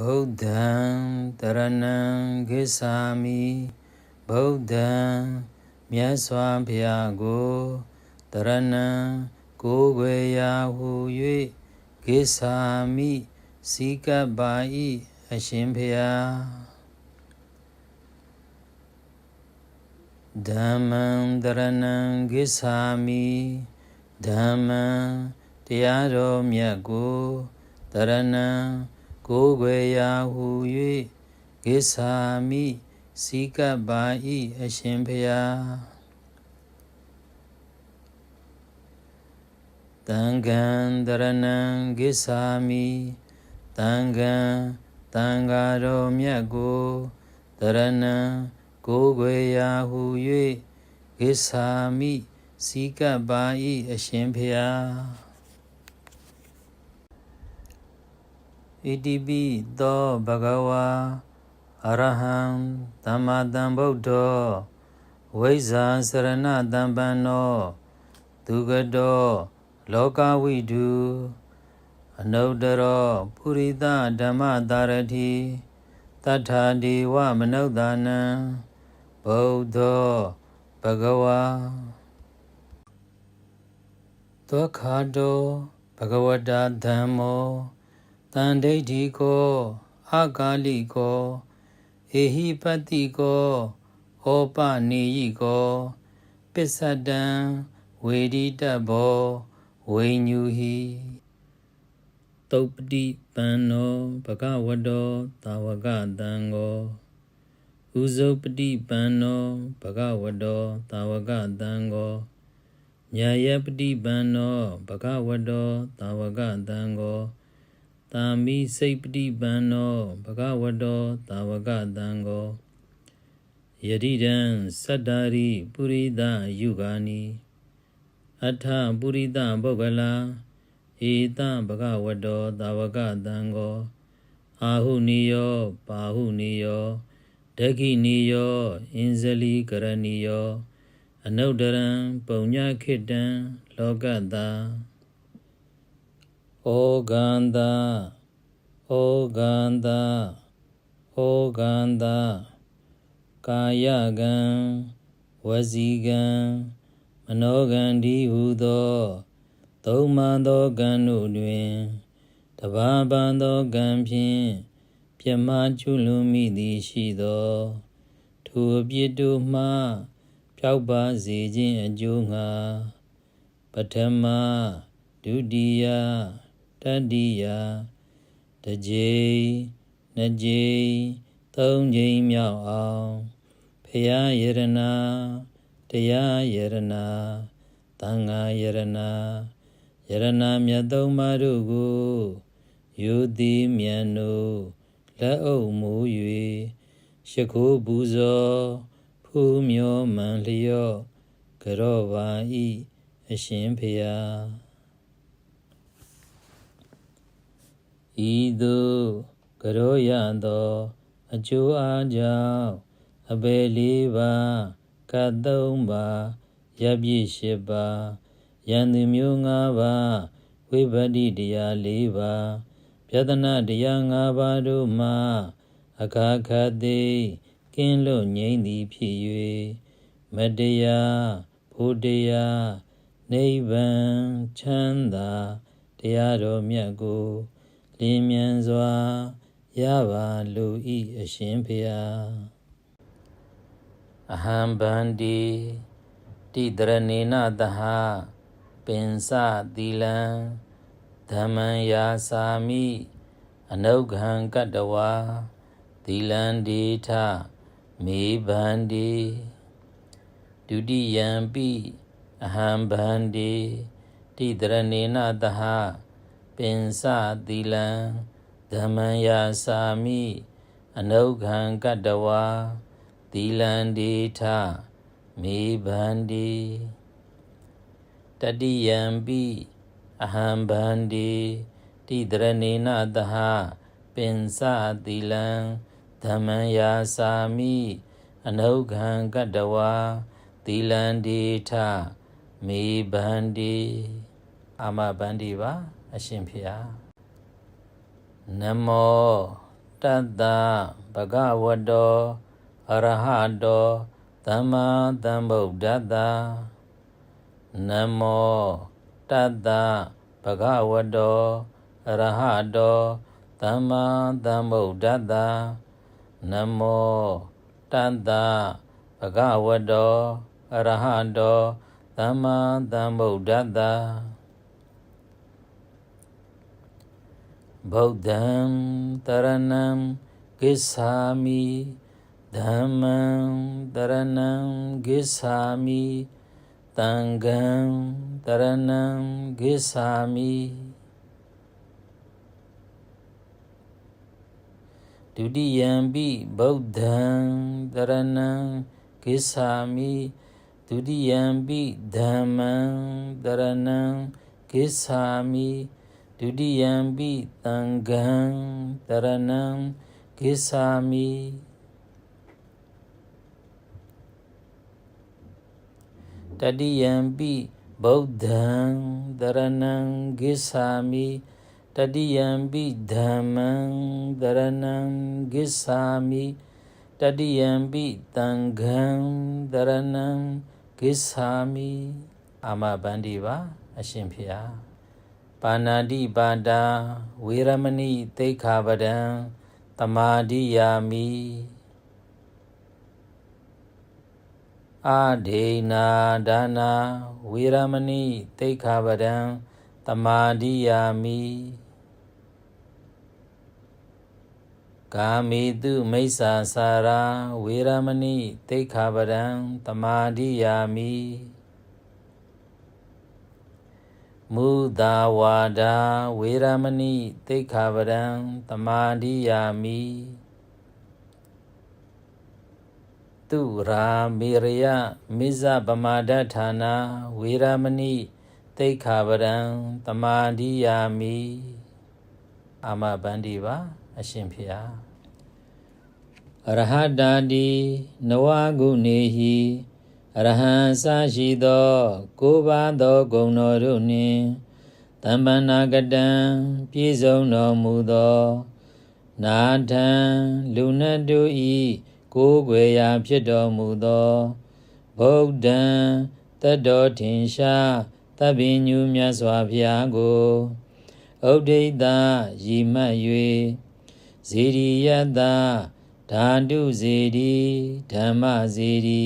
ဗုဒ္ဓံတရဏံဂစ္ဆာမိဗုဒ္ဓံမြတ်စွာဘုရားကိုတရဏံကိုယ်ွယ်ရာဟု၍ဂစ္ဆာမိစီကပ်ပါ၏အရှင်ဘုရားဓမ္မံတရဏံဂစ္ဆာမိဓမ္မံတရားတော်မြတ်ကိုတရဏံ ကိုယ်ွယ်ရာဟု၍ဂစ္ဆာမိစီကပ်ပါ၏အရှင်ဘုရားတံဃံတရဏံဂစ္ဆာမိတံဃံတံဃာတော်မြတ်ကိုတရဏံကိုယ်ွယ်ရာဟု၍ဂစ္ဆာမိစီကပ်ပါ၏အရှင်ဘု ဣတိပိသောဘဂဝါအရဟံသမ္မာသမ္ဗုဒ္ဓောဝိဇ္ဇာစရဏတမ္ပန္နောသူကတောလောကဝိတုအနုတ္တရောပုရိသဓမ္မတာရတိတထာဒီဝမနုဿာနံဗုဒ္ဓောဘဂဝါသောခါတောဘဂဝတာဓမ္မော တန်ဒိဋ္ဌိကောအာကာလိကောဧဟိပတ္တိကောဩပနေယိကောပစ္စတံဝေဒီတဘောဝိညူဟိတုပ္ပတိပန္နောဘဂဝတောတာဝကတံကိုဥဇုပတိပန္နောဘဂဝတောတာဝကတံကိုညာယပတိပန္နောဘဂဝတောတာဝကတံကို တာမိစိတ်ပတိပန္နောဘဂဝတောတာဝကတံကိုယတိတံသတ္တာရိပုရိသယုဂာနိအထပုရိသပုဂ္ဂလာဧတဘဂဝတောတာဝကတံကိုအာဟုနိယောပါဟုနိယောဒဂိနိယောအင်ဇလီကရဏီယောအနုတ္တရံပုံညခိတံလောကတာ ဩဂန္တာဩဂန္တာဩဂန္တာကာယကံဝစီကံမနောကံဒီဟုသောသုံးမှန်သောကံတို့တွင်တဘာပန်သောကံဖြင့်ပြမကျွလွန်မိသည်ရှိသောထိုအပြစ်တို့မှပျောက်ပါစေခြင်းအကျိုးငှာပထမဒုတိယ တတိယတစ်ကြိမ်နှစ်ကြိမ်သုံးကြိမ်မြောက်အောင်ဖရာယရနာတရားယရနာသံဃာယရနာယရနာမြတ်သုံးပါးတို့ကိုယူသည်မြန်တို့လက်အုပ်မိုး၍ရှ िख ိုးပူဇော်ဖူးမျောမှန်လျော့ကြောပါဤအရှင်ဖျား ဤသို့ကြောရသော အကျိုးအားကြောင့်အဘယ်လေးပါကတ်သုံးပါရပ်ပြည့်ရှိပါယန္တိမျိုး၅ပါးဝိပတ္တိတရား၄ပါးပြဒနာတရား၅ပါးတို့မှအခါခတ်သည်ကင်းလွတ်ငြိမ့်သည်ဖြစ်၍မတရားဘုတရားနိဗ္ဗာန်ချမ်းသာတရားတော်မြတ်ကို လင်းမြန်စွာရပါလိုဤအရှင်ဖျားအဟံဗန္တိတိတရဏေနတဟပင်စသီလံဓမ္မံယာစာမိအနုခံကတ္တဝါသီလံဒေထမေဗန္တိဒုတိယံပိအဟံဗန္တိတိတရဏေနတဟ ပင်စသီလံဓမ္မံယာစာမိအနုခံကတ္တဝါသီလံဒေထမေဗန္တိတတိယံပိအဟံဗန္တိတိတရဏေနတဟပင်စသီလံဓမ္မံယာစာမိအနုခံကတ္တဝါသီလံဒေထမေဗန္တိအာမဗန္တိပါ အရှင်ဖေယနမောတတ္တဘဂဝတောအရဟတောသမ္မာသမ္ဗုဒ္ဓတ္တနမောတတ္တဘဂဝတောအရဟတောသမ္မာသမ္ဗုဒ္ဓတ္တနမောတတ္တဘဂဝတောအရဟတောသမ္မာသမ္ဗုဒ္ဓတ္တ ဗုဒ္ဓံတရဏံကိသာမိဓမ္မံတရဏံကိသာမိတံဃံတရဏံကိသာမိဒုတိယံပိဗုဒ္ဓံတရဏံကိသာမိဒုတိယံပိဓမ္မံတရဏံကိသာမိ ဒုတိယံပိသံဃံတရဏံကိသာမိတတိယံပိဗုဒ္ဓံတရဏံကိသာမိတတိယံပိဓမ္မံတရဏံကိသာမိတတိယံပိသံဃံတရဏံကိသာမိအာမဗန္ဒီပါ အရှင်ဖေဟာ ပါဏာတိပါဒာဝေရမဏိသိခာပဒံတမာတိယာမိအာဒေနာဒါနာဝေရမဏိသိခာပဒံတမာတိယာမိကာမေတုမိစ္ဆာစာရာဝေရမဏိသိခာပဒံတမာတိယာမိ မုသာဝါဒာဝေရမဏိသိခာပဒံတမာတိယာမိသူရာမေရယမိဇဗမာဒဌာနာဝေရမဏိသိခာပဒံတမာတိယာမိအာမဗန္ဒီပါ အရှင်ဖေဟာအရဟတာတိနဝဂုနေဟိအ ရဟံစာရှိသောကိုးပါးသောဂုဏ်တော်တို့နှင့်တမ္ပန္နာကတံပြည့်စုံတော်မူသော နာထံလူနတ်တို့ဤကိုးကွယ်ရာဖြစ်တော်မူသောဗုဒ္ဓံတတ္တော်ထင်ရှားသဗ္ဗညုမြတ်စွာဘုရားကိုဥဒိတရည်မှတ်၍ဇေရိယတဓာတုဇေဒီဓမ္မဇေဒီ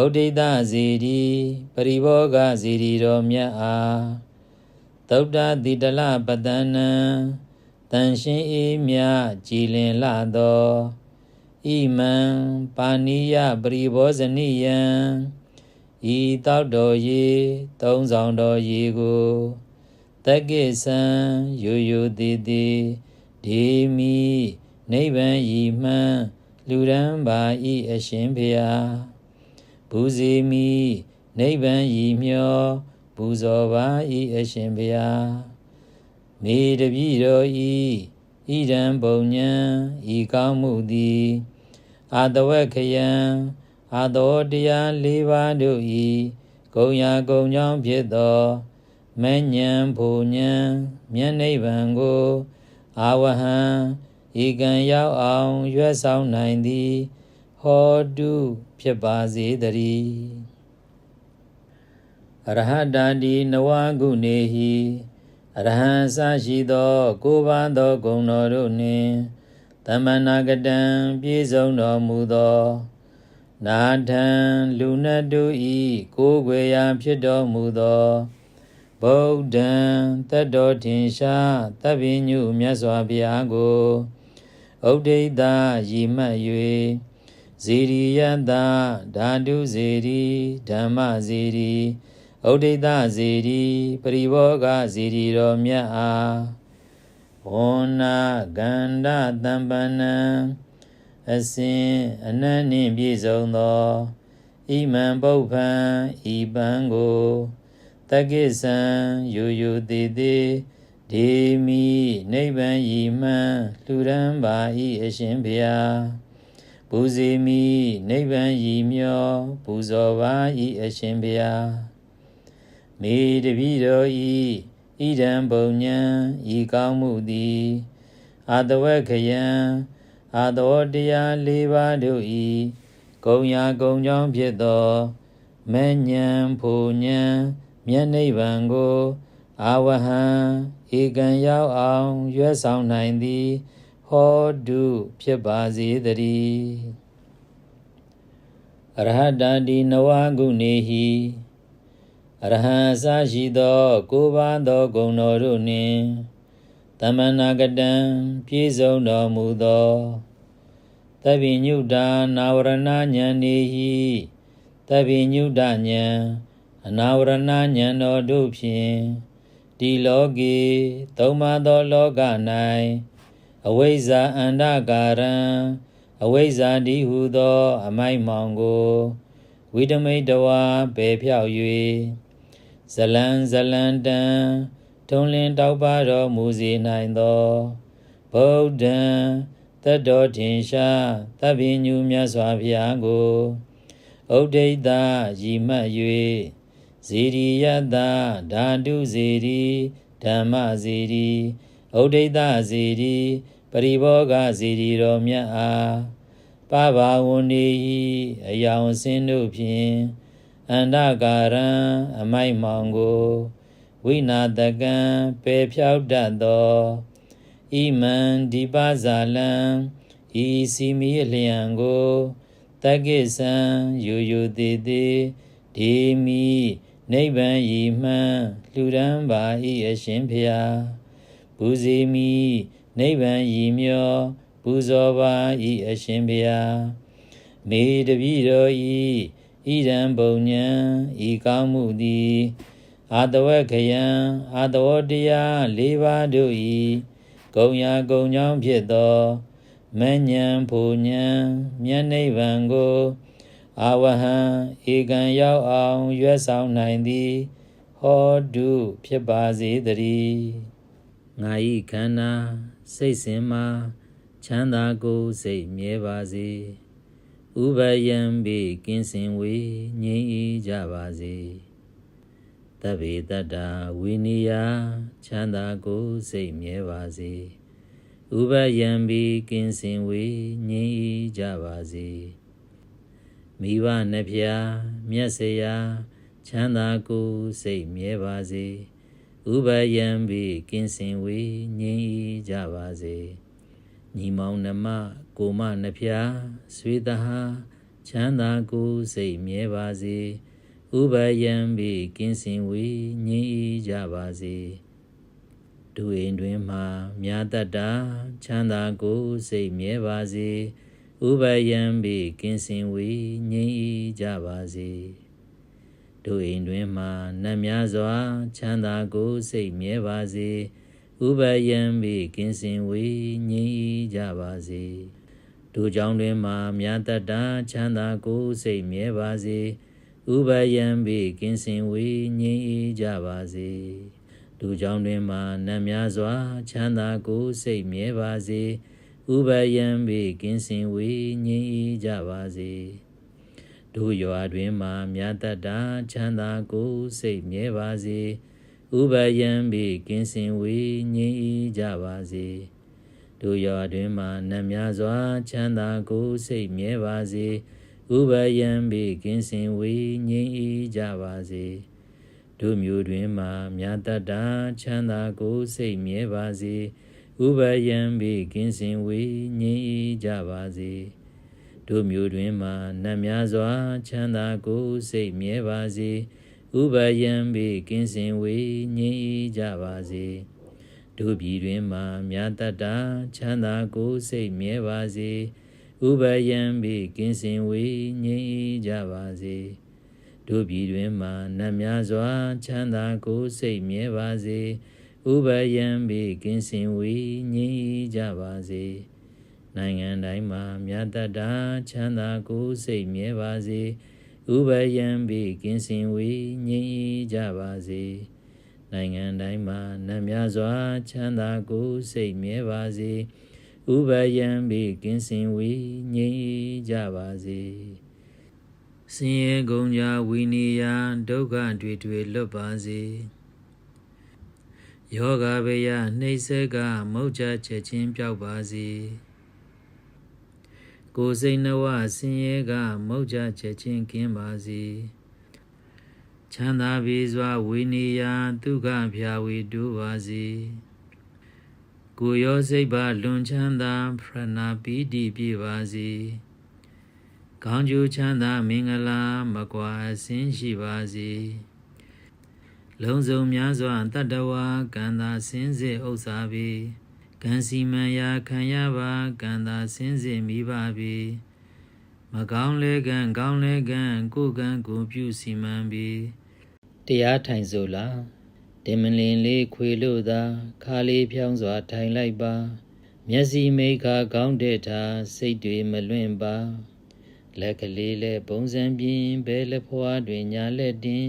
ဥဒိတဇေဒီပရိဘောဂဇေဒီတော်မြတ်အားသုဒ္ဓတိတလပတနံတန်ရှင်းအေးမြကြည်လင်လာသောဣမံပါဏိယပရိဘောဇနိယံဤတောက်တော်ရေသုံးဆောင်တော်ရေကိုတက္ကိသံယုယုတိတိဒေမိနိဗ္ဗာန်ဤမှန်လူရန်ပါဤအရှင်ဖေယ ဘူဇီမိနိဗ္ဗာန်ဤမျောပူဇော်ပါဤအရှင်ဖေယမေတပိတော်ဤဣဒံဘုံညံဤကောင်းမှုသည်အာတဝက်ခယံအာသောတရား၄ပါးတို့ဤဂုံရာဂုံကြောင့်ဖြစ်သောမဉ္ဇဉ်ဘူဉ္ဇဉ်မြတ်နိဗ္ဗာန်ကိုအာဝဟံဤကံရောက်အောင်ရွတ်ဆောင်နိုင်သည် ဟောတုဖြစ်ပါစေတည်းအရဟတာတိနဝကုနေဟိအရဟံစရှိသော ကိုးပါးသောဂုဏ်တော်တို့နှင့်တမနာကတံပြည့်စုံတော်မူသောနာထံလူနတ်တို့ဤကိုးကွယ်ရာဖြစ်တော်မူသောဗုဒ္ဓံတတ္တော်ထင်ရှားသဗ္ဗညုမြတ်စွာဘုရားကိုဥဒိတရည်မှတ်၍ ဇေရိယတဓာတုဇေရီဓမ္မဇေရီဥဒိတဇေရီပရိဘောဂဇေရီတော်မြတ်အားဝန္နာကန္ဓတံပနံအစဉ်အနတ်နှင့်ပြည့်စုံသောဣမံပုပ္ပံဤပံကိုတက္ကိသံယုယုတိတိဒေမိနိဗ္ဗာန်ဤမှန်လူရန်ပါဤအရှင်ဘုရား ပူဇေမိနိဗ္ဗာန်ဤမျောပူဇော်ပါဤအရှင်ဘုရားမေတပိတော်ဤဣဒံဘုံညံဤကောင်းမှုသည်အာတဝခယံအာတောတရား၄ပါးတို့ဤဂုံရာဂုံကြောင့်ဖြစ်သောမဉ္ဇဉ်ဖို့ဉ္ဇမျက်နိဗ္ဗာန်ကိုအာဝဟံဧကံရောက်အောင်ရွယ်ဆောင်နိုင်သည် ဟောတုဖြစ်ပါစေတည်းအရဟတတိနဝဂုဏေဟိအရဟံအစရှိသောကိုးပါးသောဂုဏ်တော်တို့နှင့်တမနာကတံပြည့်စုံတော်မူသောသဗ္ဗညုတာနာဝရဏဉာဏ်နေဟိသဗ္ဗညုတဉာဏ်အနာဝရဏဉာဏ်တော်တို့ဖြင့်ဒီလောကေသုံးပါသောလောက၌ အဝိဇ္ဇာအန္တကာရံအဝိဇ္ဇာတိဟုသော အမိုက်မောင်ကိုဝိတမိတဝါပေဖြောက်၍ဇလံဇလံတံထုံလင်းတောက်ပါတော်မူစေနိုင်သောဗုဒ္ဓံတတ္တော်ထင်ရှားသဗ္ဗညုမြတ်စွာဘုရားကိုဥဒိတရည်မှတ်၍ဇေရိယတဓာတုဇေရိဓမ္မဇေရိ ဥဒိတဇေရိပရိဘောဂဇေရိတော်မြတ်အားပဘာဝန္နေဤအယောင်စင်းတို့ဖြင့်အန္တကာရံအမိုက်မောင်ကိုဝိနာတကံပေဖြောက်တတ်သောဣမံဒီပဇာလံဤစီမီအလျံကိုတက္ကိစံယူယူသေးသေးဒီမီနိဗ္ဗာန်ဤမှန်လှူဒန်းပါဤအရှင်ဖျား ဘူဇီမီနိဗ္ဗာန်ဤမျောပူဇော်ပါဤအရှင်ဖျားမေတပိတော်ဤဣဒံဘုံညံဤကောင်းမှုသည်အာတဝက်ခယံအာတဝတရား၄ပါးတို့ဤဂုံရာဂုံကြောင့်ဖြစ်သောမဉ္ဇဉ်ဖူဉ္ဇဉ်မြတ်နိဗ္ဗာန်ကိုအာဝဟံဧကံရောက်အောင်ရွယ်ဆောင်နိုင်သည်ဟောတုဖြစ်ပါစေတည်း ငါဤခန္ဓာစိတ်စဉ်မှာချမ်းသာကိုယ်စိတ်မြဲပါစေဥပယံပိကင်းစင်ဝေငြိမ်းအေးကြပါစေတဗ္ဗေတတ္တာဝိနိယချမ်းသာကိုယ်စိတ်မြဲပါစေဥပယံပိကင်းစင်ဝေငြိမ်းအေးကြပါစေမိဘနှဖျားမျက်စရာချမ်းသာကိုယ်စိတ်မြဲပါစေ ဥပယံပိကင်းစင်ဝေငြိမ်းအေးကြပါစေညီမောင်နှမကိုမနှဖျားဆွေတဟာချမ်းသာကိုယ်စိတ်မြဲပါစေဥပယံပိကင်းစင်ဝေငြိမ်းကြပါစေဒုအိမ်တွင်မှမြာတတ္တာချမ်းသာကိုယ်စိတ်မြဲပါစေဥပယံပိကင်းစင်ဝေငြိမ်းကြပါစေ ဒုအိမ်တွင်မှနတ်များစွာ ချမ်းသာကိုယ်စိတ်မြဲပါစေဥပယံပိကင်းစင်ဝေငြိမ်းကြပါစေဒုကြောင့်တွင်မှမြတ်တတ္တာချမ်းသာကိုယ်စိတ်မြဲပါစေဥပယံပိကင်းစင်ဝေငြိမ်းကြပါစေဒုကြောင့်တွင်မှနတ်များစွာ ချမ်းသာကိုယ်စိတ်မြဲပါစေဥပယံပိကင်းစင်ဝေငြိမ်းကြပါစေ ဒုရွာတွင်မှမြတ်တတ္တာချမ်းသာကိုယ်စိတ်မြဲပါစေဥပယံပိကင်းစင်ဝေငြိမ်းကြပါစေတို့ရွာတွင်မှနတ်များစွာ ချမ်းသာကိုယ်စိတ်မြဲပါစေဥပယံပိကင်းစင်ဝေငြိမ်းကြပါစေတို့မျိုးတွင်မှမြတ်တတ္တာချမ်းသာကိုယ်စိတ်မြဲပါစေဥပယံပိကင်းစင်ဝေငြိမ်းကြပါစေ တို့မျိုးတွင်မှနတ်များစွာ ချမ်းသာကိုယ်စိတ်မြဲပါစေဥပယံပိကင်းစင်ဝေငြိမ်းကြပါစေတို့ပြည်တွင်မှမြတ်တတ္တာချမ်းသာကိုယ်စိတ်မြဲပါစေဥပယံပိကင်းစင်ဝေငြိမ်းကြပါစေတို့ပြည်တွင်မှနတ်များစွာ ချမ်းသာကိုယ်စိတ်မြဲပါစေဥပယံပိကင်းစင်ဝေငြိမ်းကြပါစေ နိုင်ငံတိုင်းမှာမြတ်တတ္တာချမ်းသာကိုယ်စိတ်မြဲပါစေဥပယံပိကင်းစင်ဝေငြိမ်းကြပါစေနိုင်ငံတိုင်းမှာနတ်များစွာချမ်းသာကိုယ်စိတ်မြဲပါစေဥပယံပိကင်းစင်ဝေငြိမ်းကြပါစေစင်ရေကုန်ကြဝိနည်းယဒုက္ခတွေတွေလွတ်ပါစေယယောဂဗေယနှိမ့်ဆက်ကမုတ်ချချက်ချင်းပြောက်ပါစေ ကိုယ်စိတ်နှဝဆင်းရဲကမုတ်ချချက်ချင်းကင်းပါစေချမ်းသာပြီစွာဝိနည်းယဒုက္ခဖြာဝေတူပါစေကိုယ်ရောစိတ်ပါလွန်ချမ်းသာဖရဏပီတိပြပါစေကောင်းကျိုးချမ်းသာမင်္ဂလာမကွာအစင်းရှိပါစေလုံးစုံများစွာတတ္တဝါကံသာစင်းစေဥစ္စာပေ ကံစီမံရာခံရပါကံသာစင်းစေမိပါပေမကောင်းလဲကံကောင်းလဲကံကိုယ်ကံကိုပြုစီမံပေတရားထိုင်ဆိုလားတင်မလင်လေးခွေလို့သာခါလေးဖြောင်းစွာထိုင်လိုက်ပါ မျက်စိမိခါကောင်းတဲ့ထာစိတ်တွေမလွင့်ပါလက်ကလေးလဲပုံစံပြင်းဘဲလက်ဖွားတွင်ညာလက်တင်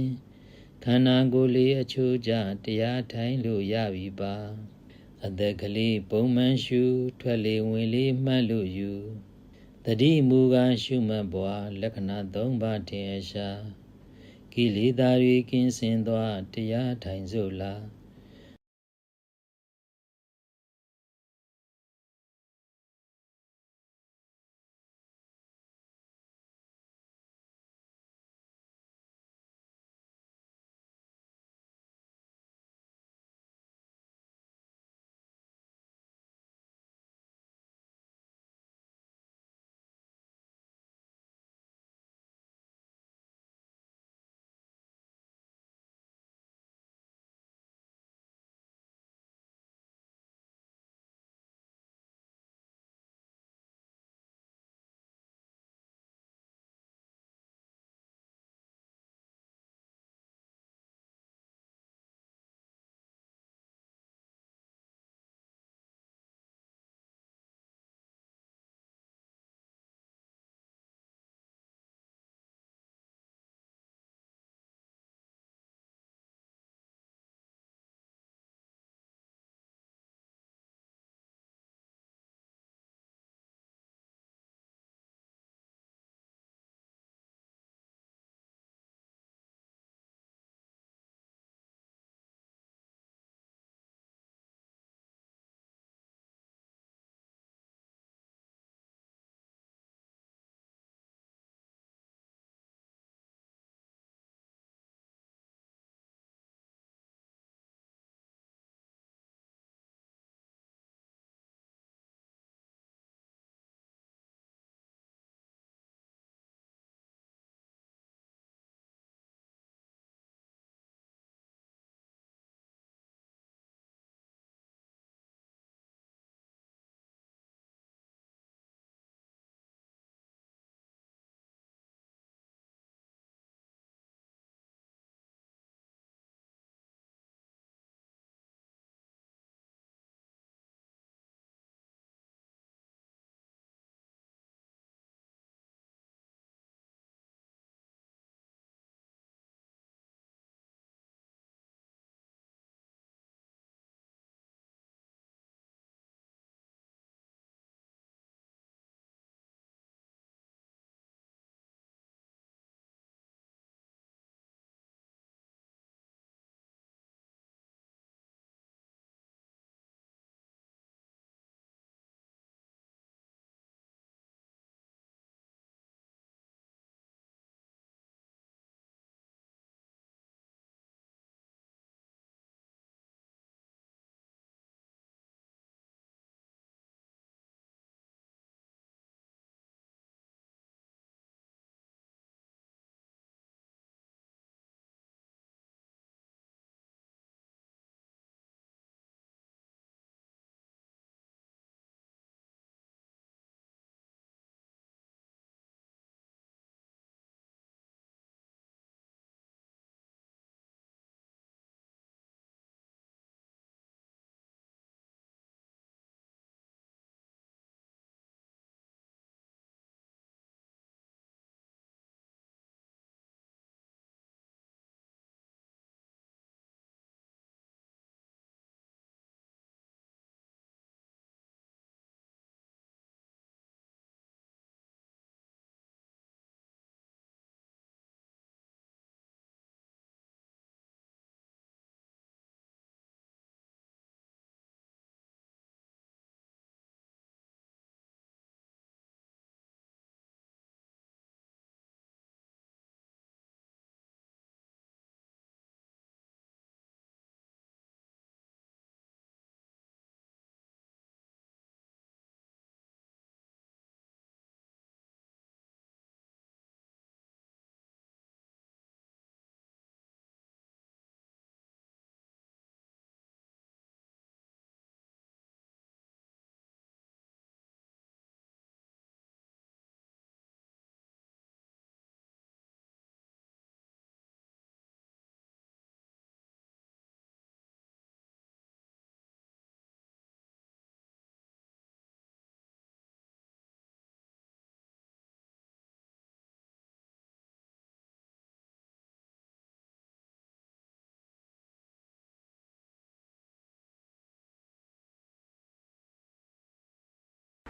ခန္ဓာကိုယ်လေးအချိုးကျတရားထိုင်လို့ရပြီပါ အသက်ကလေးပုံမှန်ရှု ထွက်လေဝင်လေမှတ်လို့ယူတတိမူကားရှုမှတ်ပွားလက္ခဏာ၃ပါးထင်ရှားကိလေသာတွေကင်းစင်သောတရားထိုင်စို့လား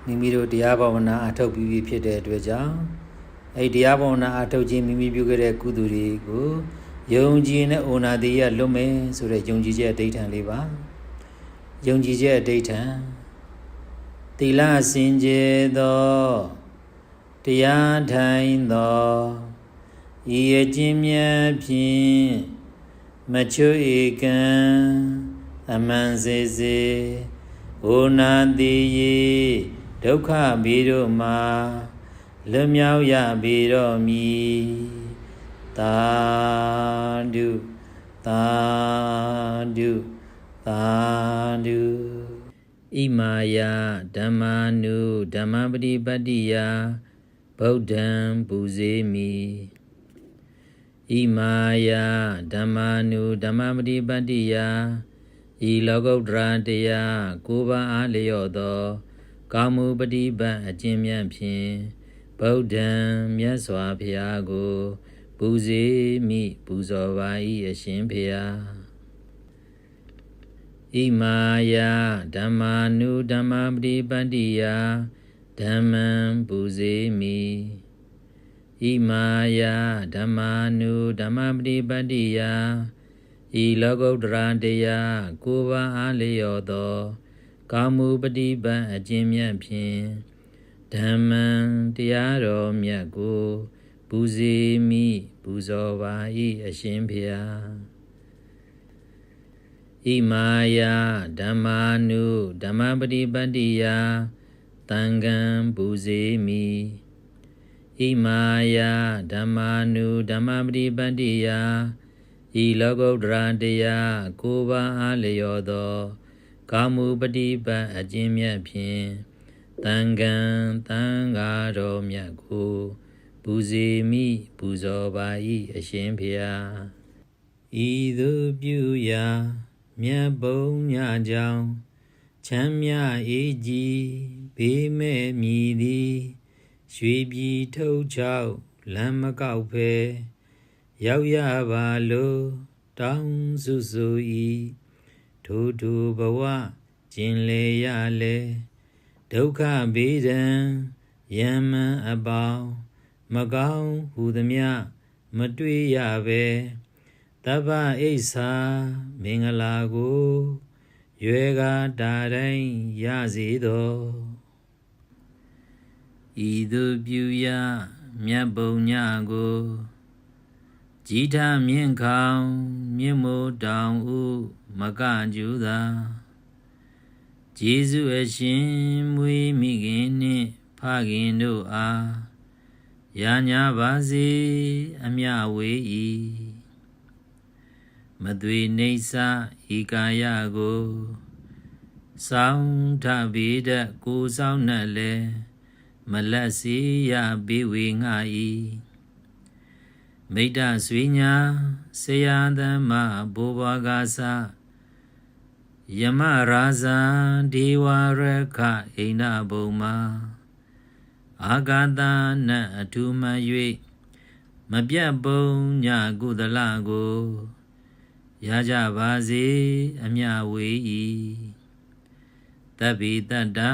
မိမိတို့တရားဘာဝနာအထောက်ပြီးပြီဖြစ်တဲ့အတွက်ကြောင့်အဲ့ဒီတရားဘာဝနာအထောက်ခြင်းမိမိပြုခဲ့တဲ့ကုသိုလ်တွေကိုယုံကြည်နဲ့အိုနာတိရလွတ်မယ်ဆိုတဲ့ယုံကြည်ချက်အဋ္ဌံလေးပါယုံကြည်ချက်အဋ္ဌံသီလစင်ကြယ်သောတရားထိုင်သောဤအခြင်းမြတ်ဖြင့်မချွေကံအမှန်စေစေဩနာတိယေ ဒုက္ခဘီတို့မှာလွတ်မြောက်ရဘီတော့မီသာဓုသာဓုသာဓုဣမာယဓမ္မာနုဓမ္မပฏิပတ္တိယဗုဒ္ဓံပူဇေမိဣမာယဓမ္မာနုဓမ္မပฏิပတ္တိယဤလောကုတ္တရာတရားကိုးပါးအားလျော့သော ကာမုပတိပတ်အကျဉ်းမြတ်ဖြင့်ဗုဒ္ဓံမြတ်စွာဘုရားကိုပူဇေမိပူဇော်ပါ၏အရှင်ဘုရားဣမာယဓမ္မာနုဓမ္မပတိပတ္တိယဓမ္မံပူဇေမိဣမာယဓမ္မာနုဓမ္မပတိပတ္တိယဤလောကုတ္တရာတရားကိုပါအားလျော်သော ကာမုပฏิပတ်အကျဉ်းမြတ်ဖြင့်ဓမ္မံတရားတော်မြတ်ကိုပူဇေမိပူဇော်ပါ၏အရှင်ဖျားဣမာယဓမ္မာနုဓမ္မပฏิပတ်တိယတံကံပူဇေမိဣမာယဓမ္မာနုဓမ္မပฏิပတ်တိယဤလောကုတ္တရာတရားကိုးပါးအားလျော်သော ကာမုပฏิပတ်အကျဉ်းမြတ်ဖြင့်တန်ကံတန်ဃာတော်မြတ်ကိုပူဇေမိပူဇော်ပါ၏အရှင်ဖျားဤသို့ပြုရာမြတ်ဘုံညကြောင့်ချမ်းမြအေးကြီးဘေးမဲ့မြည်သည်ရွှေပြည်ထုတ်ချောက်လမ်းမကောက်ဖဲရောက်ရပါလို့တောင်းစုစု၏ ထိုထိုဘဝကျင်လေရလေဒုက္ခဘေးဒံယမ္မံအပေါင်းမကောင်းဟူသည်မြမတွေ့ရပဲတပ္ပအိဋ္ဌာမင်္ဂလာကိုရွယ်ကားတာတိုင်းရစေသောဤသို့ပြုရမြတ်ဘုံညကိုကြည်ထမြင့်ခေါင်မြင့်မိုးတောင်ဥ မကကျူသာကျေးဇူးအရှင်မွေးမိခင်နှင့်ဖခင်တို့အားရာညာပါစေအမြဝေဤမသွေနေစာဤကာယကိုစောင်းထဗေဒကိုစောင်းနှက်လဲမလက်စီရဘေဝေငှဤမိတ္တဆွေညာဆရာသမ္မာဘောဘဂါသာ ယမရာဇံဒေဝရခအိန္ဒဘုံမာအာဂတနအထုမ၍မပြတ်ပုံညကုသလကိုရကြပါစေအမြဝေဤတဗ္ဗိတတံ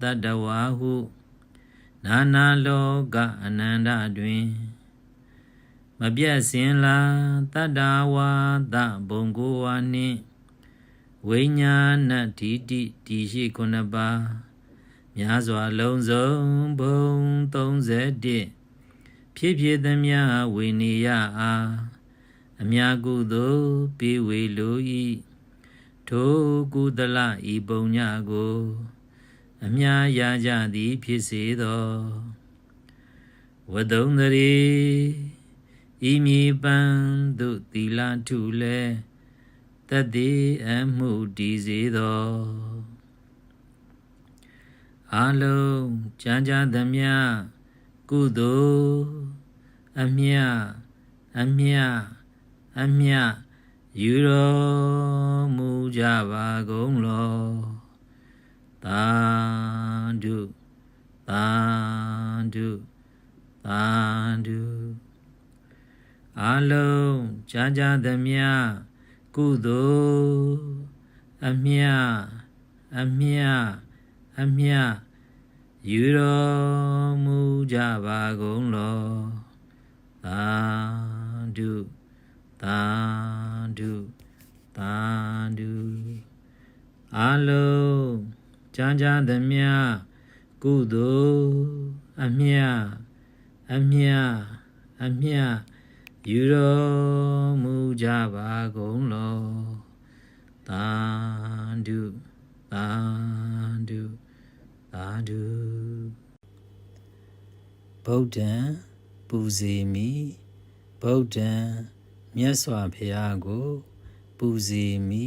တတဝါဟုနာနာလောကအနန္တတွင်မပြတ်စင်လာတတ္တဝါသဘုံကိုဝါနှင့် ဝိညာဏဓိတိဒီရှိခုနှစ်ပါးများစွာလုံးစုံဘုံ31ဖြစ်ဖြစ်သမျှဝိနည်းအားအမြကုသိုလ်ပေးဝေလို၏ထိုကုသလဤပုံညကို အမြရကြသည် ဖြစ်စေသောဝတုံတရေဤမြေပန်းသို့သီလထုလဲ တတ်သည်အမှုတည်စေသောအလုံးကြံကြသမျှကုသိုလ်အမြအမြအမြယူတော်မူကြပါကုန်လောသာဓုသာဓုသာဓုအလုံးကြံကြသမျှ ကုသိုလ်အမြအမြအမြယူတော်မူကြပါကုန်လောသာဓုသာဓုသာဓုအလုံးကြမ်းကြမ်းသမျှကုသိုလ်အမြတ်အမြတ်အမြတ် ယူတော်မူကြပါကုန်လောသာဓုသာဓုသာဓုဗုဒ္ဓံပူဇေမိဗုဒ္ဓံမြတ်စွာဘုရားကို ပူဇေမိ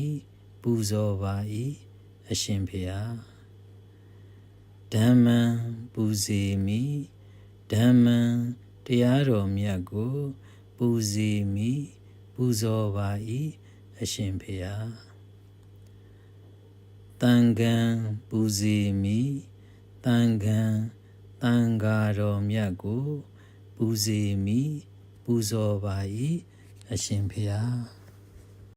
ပူဇော်ပါ၏အရှင်ဘုရားဓမ္မံပူဇေမိဓမ္မံတရားတော်မြတ်ကို ပူဇေမိပူဇော်ပါ၏အရှင်ဘုရားတန်ခံပူဇေမိတန်ခံတန်ဃာတော်မြတ်ကို ပူဇေမိပူဇော်ပါ၏အရှင်ဘုရား